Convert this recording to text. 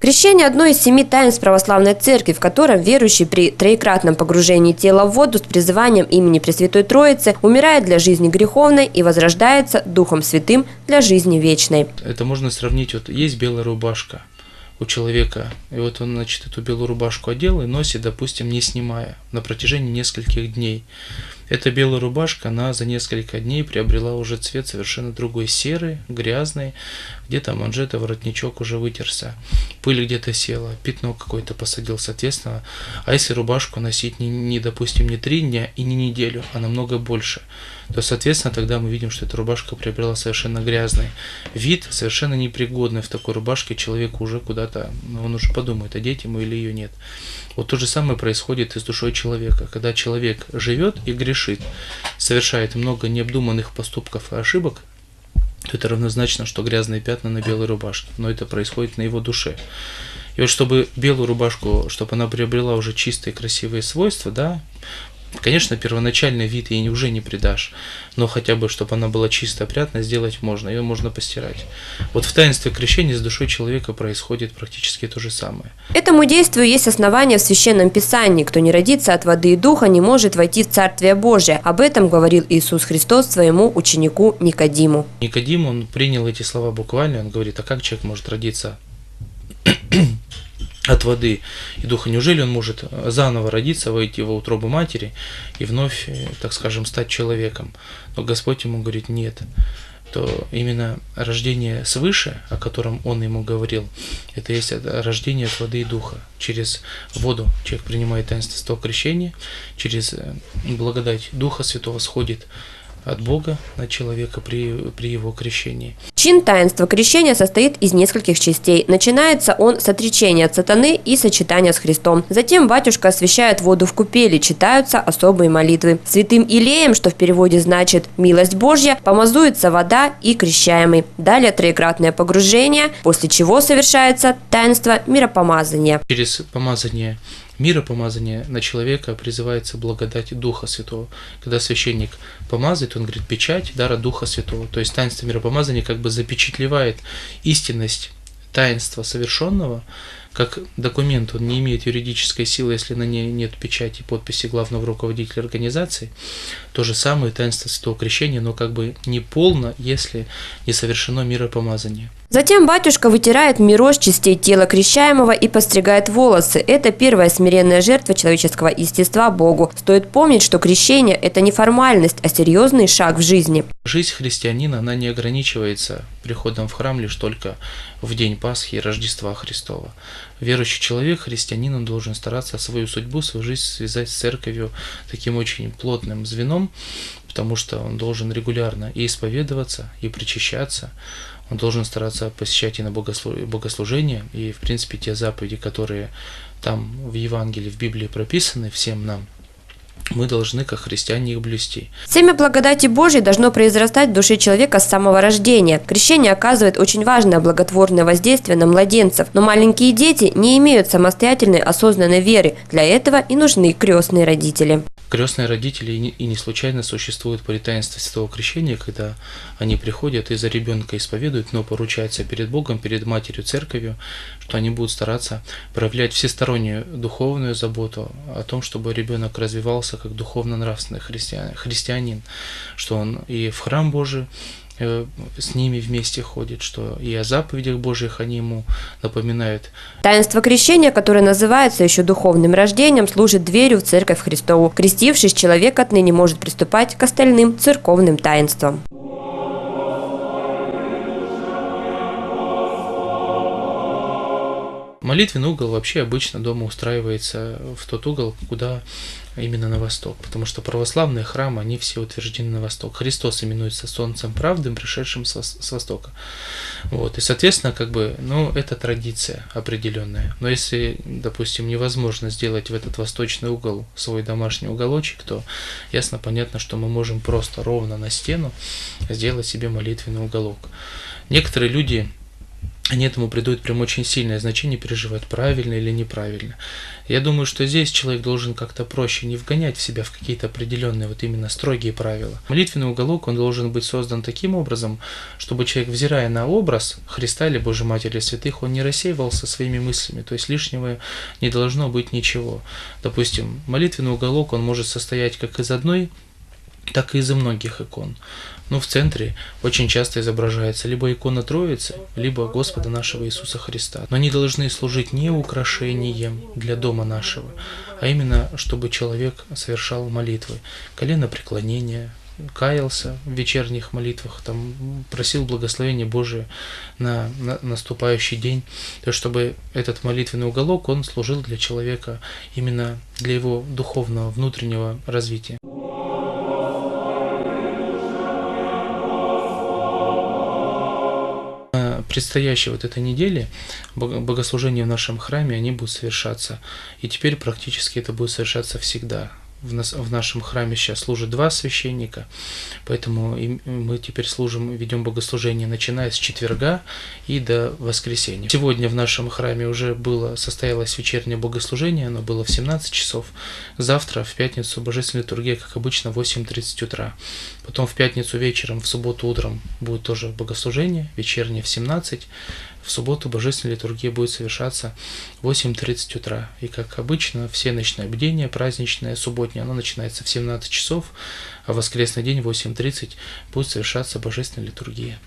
Крещение – одно из семи таинств православной церкви, в котором верующий при троекратном погружении тела в воду с призыванием имени Пресвятой Троицы умирает для жизни греховной и возрождается Духом Святым для жизни вечной. Это можно сравнить, вот есть белая рубашка у человека, и вот он, значит, эту белую рубашку одел и носит, допустим, не снимая на протяжении нескольких дней. Эта белая рубашка, она за несколько дней приобрела уже цвет совершенно другой, серый, грязный, где-то манжета, воротничок уже вытерся, пыль где-то села, пятно какое-то посадил, соответственно. А если рубашку носить не, не, допустим, не три дня и не неделю, а намного больше, то, соответственно, тогда мы видим, что эта рубашка приобрела совершенно грязный вид, совершенно непригодный в такой рубашке, человек уже куда-то, он уже подумает, одеть ему или ее нет. Вот то же самое происходит и с душой человека. Когда человек живет и грешит, совершает много необдуманных поступков и ошибок, то это равнозначно, что грязные пятна на белой рубашке. Но это происходит на его душе. И вот чтобы белую рубашку, чтобы она приобрела уже чистые красивые свойства, да, Конечно, первоначальный вид ей уже не придашь, но хотя бы, чтобы она была чисто опрятно, сделать можно, ее можно постирать. Вот в таинстве крещения с душой человека происходит практически то же самое. Этому действию есть основания в Священном Писании. Кто не родится от воды и духа, не может войти в Царствие Божие. Об этом говорил Иисус Христос своему ученику Никодиму. Никодим, он принял эти слова буквально, он говорит, а как человек может родиться от воды и духа. Неужели он может заново родиться, войти во утробу матери и вновь, э, так скажем, стать человеком? Но Господь ему говорит, нет то именно рождение свыше, о котором он ему говорил, это есть рождение от воды и духа. Через воду человек принимает таинство крещения, через э, благодать Духа Святого сходит от Бога на человека при, при его крещении. Чин таинства крещения состоит из нескольких частей. Начинается он с отречения от сатаны и сочетания с Христом. Затем батюшка освящает воду в купели, читаются особые молитвы. Святым Илеем, что в переводе значит «милость Божья», помазуется вода и крещаемый. Далее троекратное погружение, после чего совершается таинство миропомазания. Через помазание миропомазание на человека призывается благодать Духа Святого. Когда священник помазывает, он говорит печать дара Духа Святого. То есть таинство миропомазания как бы запечатлевает истинность таинства совершенного, как документ, он не имеет юридической силы, если на ней нет печати и подписи главного руководителя организации. То же самое таинство Святого Крещения, но как бы не полно, если не совершено миропомазание. Затем батюшка вытирает миро с частей тела крещаемого и постригает волосы. Это первая смиренная жертва человеческого естества Богу. Стоит помнить, что крещение – это не формальность, а серьезный шаг в жизни. Жизнь христианина, она не ограничивается приходом в храм лишь только в день Пасхи и Рождества Христова. Верующий человек, христианин, он должен стараться свою судьбу, свою жизнь связать с церковью таким очень плотным звеном, потому что он должен регулярно и исповедоваться, и причащаться, он должен стараться посещать и на богослужение, и, в принципе, те заповеди, которые там в Евангелии, в Библии прописаны всем нам, мы должны, как христиане, их блюсти. Семя благодати Божьей должно произрастать в душе человека с самого рождения. Крещение оказывает очень важное благотворное воздействие на младенцев, но маленькие дети не имеют самостоятельной осознанной веры. Для этого и нужны крестные родители. Крестные родители и не случайно существуют при таинстве Святого Крещения, когда они приходят и за ребенка исповедуют, но поручаются перед Богом, перед Матерью Церковью, что они будут стараться проявлять всестороннюю духовную заботу о том, чтобы ребенок развивался как духовно-нравственный христианин, христианин, что он и в храм Божий с ними вместе ходит, что и о заповедях Божьих они ему напоминают. Таинство крещения, которое называется еще духовным рождением, служит дверью в Церковь Христову. Крестившись, человек отныне может приступать к остальным церковным таинствам. Молитвенный угол вообще обычно дома устраивается в тот угол, куда именно на восток, потому что православные храмы, они все утверждены на восток. Христос именуется солнцем правды, пришедшим с востока. Вот, и, соответственно, как бы, ну, это традиция определенная. Но если, допустим, невозможно сделать в этот восточный угол свой домашний уголочек, то ясно, понятно, что мы можем просто ровно на стену сделать себе молитвенный уголок. Некоторые люди они этому придают прям очень сильное значение, переживают, правильно или неправильно. Я думаю, что здесь человек должен как-то проще, не вгонять в себя в какие-то определенные вот именно строгие правила. Молитвенный уголок, он должен быть создан таким образом, чтобы человек, взирая на образ Христа или Божьей Матери Святых, он не рассеивался своими мыслями, то есть лишнего не должно быть ничего. Допустим, молитвенный уголок, он может состоять как из одной так и из многих икон. Но в центре очень часто изображается либо икона Троицы, либо Господа нашего Иисуса Христа. Но они должны служить не украшением для дома нашего, а именно, чтобы человек совершал молитвы, колено преклонения, каялся в вечерних молитвах, там просил благословения Божие на, на наступающий день, то есть чтобы этот молитвенный уголок, он служил для человека именно для его духовного внутреннего развития. Предстоящей вот этой неделе богослужения в нашем храме, они будут совершаться. И теперь практически это будет совершаться всегда в, нас, в нашем храме сейчас служат два священника, поэтому мы теперь служим, ведем богослужение, начиная с четверга и до воскресенья. Сегодня в нашем храме уже было, состоялось вечернее богослужение, оно было в 17 часов. Завтра, в пятницу, божественная литургия, как обычно, в 8.30 утра. Потом в пятницу вечером, в субботу утром будет тоже богослужение, вечернее в 17 в субботу божественная литургия будет совершаться в 8.30 утра. И как обычно, все ночные бдения, праздничное, субботнее, оно начинается в 17 часов, а в воскресный день в 8.30 будет совершаться божественная литургия.